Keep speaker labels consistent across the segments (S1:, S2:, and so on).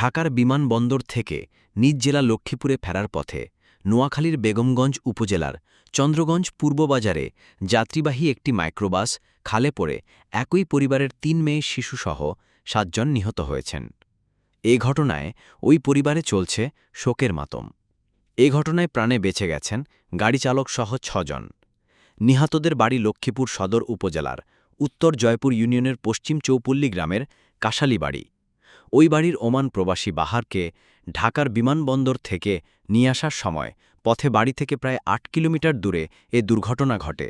S1: ঢাকার বিমানবন্দর থেকে নিজ জেলা লক্ষ্মীপুরে ফেরার পথে নোয়াখালীর বেগমগঞ্জ উপজেলার চন্দ্রগঞ্জ পূর্ববাজারে যাত্রীবাহী একটি মাইক্রোবাস খালে পড়ে একই পরিবারের তিন মেয়ে শিশুসহ সাতজন নিহত হয়েছেন। এ ঘটনায় ওই পরিবারে চলছে শোকের মাতম। এ ঘটনায় প্রাণে বেঁচে গেছেন গাড়িচালকসহ ছজন। নিহতদের বাড়ি লক্ষ্মীপুর সদর উপজেলার উত্তর জয়পুর ইউনিয়নের পশ্চিম চৌপল্লী গ্রামের কাশালি বাড়ি ওই বাড়ির ওমান প্রবাসী বাহারকে ঢাকার বিমানবন্দর থেকে নিয়ে আসার সময় পথে বাড়ি থেকে প্রায় আট কিলোমিটার দূরে এ দুর্ঘটনা ঘটে।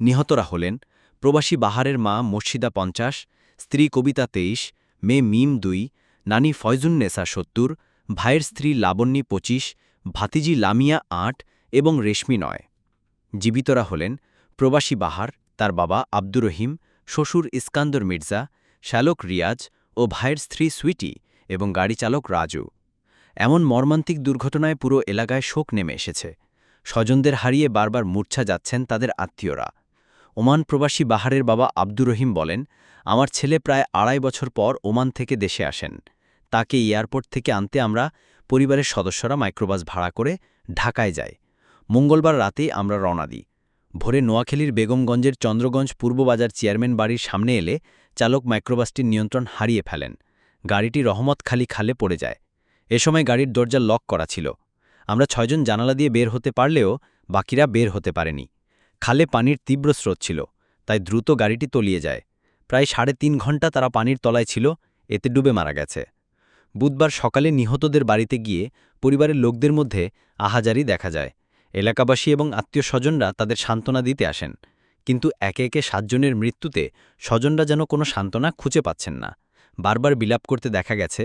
S1: নিহতরা হলেন প্রবাসী বাহারের মা মর্শিদা পঞ্চাশ, স্ত্রী কবিতা তেইশ, মেয়ে মিম দুই, নানি ফয়জুন্নেসা সত্তর, ভাইয়ের স্ত্রী লাবণ্যী পঁচিশ, ভাতিজি লামিয়া আট এবং রেশমি নয়। জীবিতরা হলেন প্রবাসী বাহার, তার বাবা আব্দুর রহিম, শ্বশুর ইস্কান্দর মির্জা, শ্যালক রিয়াজ ও ভাইয়ের স্ত্রী সুইটি এবং গাড়িচালক রাজু। এমন মর্মান্তিক দুর্ঘটনায় পুরো এলাকায় শোক নেমে এসেছে। স্বজনদের হারিয়ে বারবার মূর্ছা যাচ্ছেন তাদের আত্মীয়রা। ওমান প্রবাসী বাহারের বাবা আব্দুর রহিম বলেন, আমার ছেলে প্রায় আড়াই বছর পর ওমান থেকে দেশে আসেন। তাকে এয়ারপোর্ট থেকে আনতে আমরা পরিবারের সদস্যরা মাইক্রোবাস ভাড়া করে ঢাকায় যাই। মঙ্গলবার রাতে আমরা রওনা দিই। ভোরে নোয়াখালীর বেগমগঞ্জের চন্দ্রগঞ্জ পূর্ববাজার চেয়ারম্যান বাড়ির সামনে এলে চালক মাইক্রোবাসটির নিয়ন্ত্রণ হারিয়ে ফেলেন। গাড়িটি রহমতখালি খালে পড়ে যায়। এ সময় গাড়ির দরজা লক করা ছিল। আমরা ছয়জন জানালা দিয়ে বের হতে পারলেও বাকিরা বের হতে পারেনি। খালে পানির তীব্র স্রোত ছিল, তাই দ্রুত গাড়িটি তলিয়ে যায়। প্রায় সাড়ে তিন ঘণ্টা তারা পানির তলায় ছিল, এতে ডুবে মারা গেছে। বুধবার সকালে নিহতদের বাড়িতে গিয়ে পরিবারের লোকদের মধ্যে আহাজারি দেখা যায়। এলাকাবাসী এবং আত্মীয় স্বজনরা তাদের সান্ত্বনা দিতে আসেন। কিন্তু একে একে সাতজনের মৃত্যুতে স্বজনরা যেন কোনো সান্ত্বনা খুঁজে পাচ্ছেন না। বারবার বিলাপ করতে দেখা গেছে